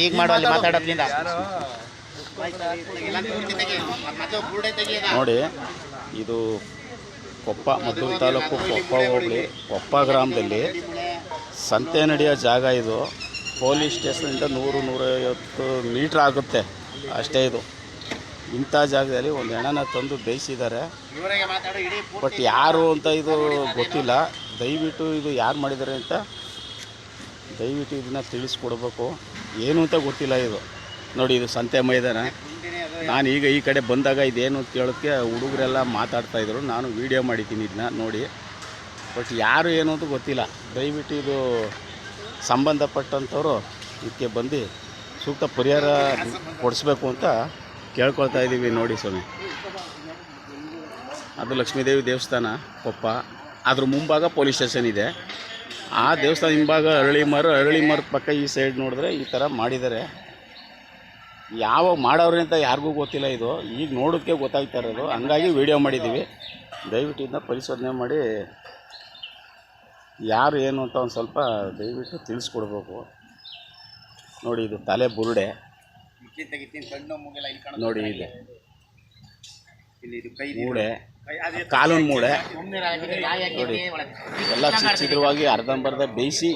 ಈಗ ಮಾಡುವ ಅಲ್ಲಿ ಮಾತಾಡೋದ್ರಿಂದ ನೋಡಿ ಇದು ಕೊಪ್ಪ ಮದ್ದೂರು ತಾಲೂಕು ಕೊಪ್ಪ ಹೋಬಳಿ ಕೊಪ್ಪ ಗ್ರಾಮದಲ್ಲಿ ಸಂತೆ ನಡೆಯೋ ಜಾಗ ಇದು. ಪೊಲೀಸ್ ಸ್ಟೇಷನಿಂದ ನೂರು ನೂರೈವತ್ತು ಮೀಟ್ರ್ ಆಗುತ್ತೆ. ಅಷ್ಟೇ ಇದು. ಇಂಥ ಜಾಗದಲ್ಲಿ ಒಂದು ಹೆಣನ ತಂದು ಬೇಯಿಸಿದ್ದಾರೆ. ಬಟ್ ಯಾರು ಅಂತ ಇದು ಗೊತ್ತಿಲ್ಲ. ದಯವಿಟ್ಟು ಇದು ಯಾರು ಮಾಡಿದ್ದಾರೆ ಅಂತ ದಯವಿಟ್ಟು ಇದನ್ನು ತಿಳಿಸ್ಕೊಡ್ಬೇಕು. ಏನು ಅಂತ ಗೊತ್ತಿಲ್ಲ ಇದು. ನೋಡಿ, ಇದು ಸಂತೆ ಮೈದಾನ. ನಾನು ಈಗ ಈ ಕಡೆ ಬಂದಾಗ ಇದೇನು ಅಂತ ಕೇಳೋಕ್ಕೆ ಹುಡುಗರೆಲ್ಲ ಮಾತಾಡ್ತಾಯಿದ್ರು ನಾನು ವೀಡಿಯೋ ಮಾಡಿದ್ದೀನಿ ಇದನ್ನ ನೋಡಿ. ಬಟ್ ಯಾರು ಏನು ಅಂತ ಗೊತ್ತಿಲ್ಲ. ದಯವಿಟ್ಟು ಇದು ಸಂಬಂಧಪಟ್ಟಂಥವ್ರು ಇದಕ್ಕೆ ಬಂದು ಸೂಕ್ತ ಪರಿಹಾರ ಕೊಡಿಸ್ಬೇಕು ಅಂತ ಕೇಳ್ಕೊಳ್ತಾ ಇದ್ದೀವಿ ನೋಡಿ ಸ್ವಾಮಿ. ಅದು ಲಕ್ಷ್ಮೀದೇವಿ ದೇವಸ್ಥಾನ, ಕೊಪ್ಪ. ಅದ್ರ ಮುಂಭಾಗ ಪೊಲೀಸ್ ಸ್ಟೇಷನ್ ಇದೆ. ಆ ದೇವಸ್ಥಾನ ಹಿಂಭಾಗ ಅರಳಿ ಮರ ಅರಳಿ ಮರದ ಪಕ್ಕ ಈ ಸೈಡ್ ನೋಡಿದ್ರೆ ಈ ಥರ ಮಾಡಿದ್ದಾರೆ. ಯಾವಾಗ ಮಾಡೋರು ಅಂತ ಯಾರಿಗೂ ಗೊತ್ತಿಲ್ಲ ಇದು. ಈಗ ನೋಡೋಕ್ಕೆ ಗೊತ್ತಾಗ್ತಾ ಇರೋದು. ಹಂಗಾಗಿ ವಿಡಿಯೋ ಮಾಡಿದ್ದೀವಿ. ದಯವಿಟ್ಟು ಇದನ್ನ ಪರಿಶೋಧನೆ ಮಾಡಿ. ಯಾರು ಏನು ಅಂತ ಒಂದು ಸ್ವಲ್ಪ ದಯವಿಟ್ಟು ತಿಳಿಸ್ಕೊಡ್ಬೇಕು. ನೋಡಿ ಇದು ತಲೆ ಬುರುಡೆ. ನೋಡಿ ಇದೆ. ಮೂಡೆ ಕಾಲೂನ್ ಮೂಡೆ ನೋಡಿ ಎಲ್ಲ ಚಿಕ್ಕ ಚಿತ್ರವಾಗಿ ಅರ್ಧಂಬರ್ಧ ಬೇಯಿಸಿ